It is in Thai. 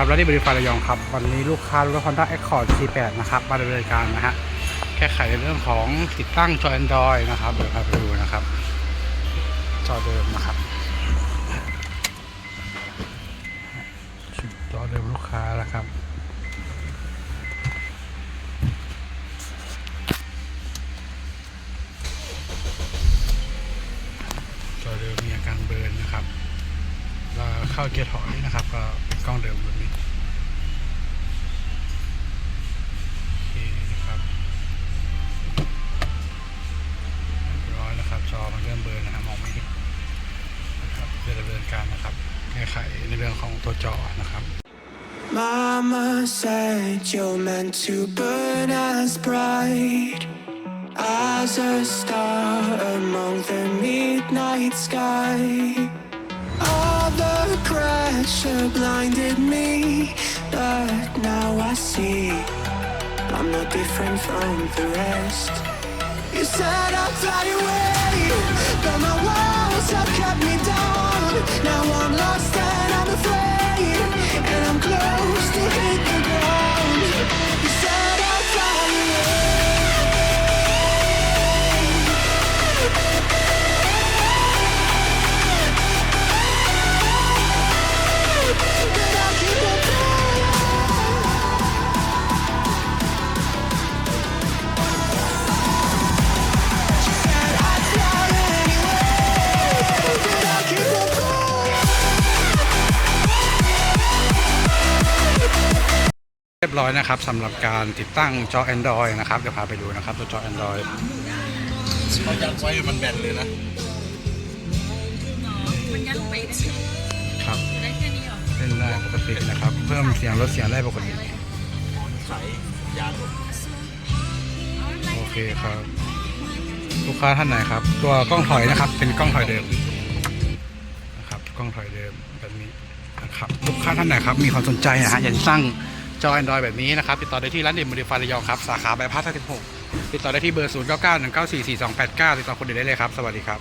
ครับแล้วที่บริษัทระยองครับ วันนี้ลูกค้ารถ Honda Accord C8 นะครับมาดำเนินการนะฮะแก้ไขในเรื่องของติดตั้งจอ Android นะครับเดี๋ยวพาไปดูนะครับ จอเดิมนะครับจอเดิมลูกค้าแล้วครับจอเดิมมีอาการเบิร์นนะครับแล้วเข้าเกียร์ถอยนะครับ ก็กล้องเดิมแบบนี้ การนะครับแก้ไขในเรื่องของตัวจอนะครับ Mama said you're meant to burn as bright as a star among the midnight sky. All the pressure blinded me, but now I see I'm no different from the rest. You said I'd fly away, I'm lost เรียบร้อยนะครับสำหรับการติดตั้งจอ Android นะครับเดี๋ยวพาไปดูนะครับตัวจอ Android เขายัดไว้มันแบนเลยนะ มันยัดไปได้ครับได้แค่นี้เหรอเล่นได้ปกตินะครับ เพิ่มเสียงลดเสียงได้ปกติใส่ยางโอเคครับ ลูกค้าท่านไหนครับ ตัวกล้องถอยนะครับ เป็นกล้องถอยเดิมนะครับกล้องถอยเดิมแบบนี้นะครับลูกค้าท่านไหนครับมีความสนใจนะฮะอยากจะสร้าง จอ Android แบบนี้นะครับ ติดต่อได้ที่ร้านเด่นบริฟาระยองครับ สาขาบายพาส16ติดต่อได้ที่เบอร์ 0 9 9 1 9 4 4 2 8 9 ติดต่อคนเดียวได้เลยครับ สวัสดีครับ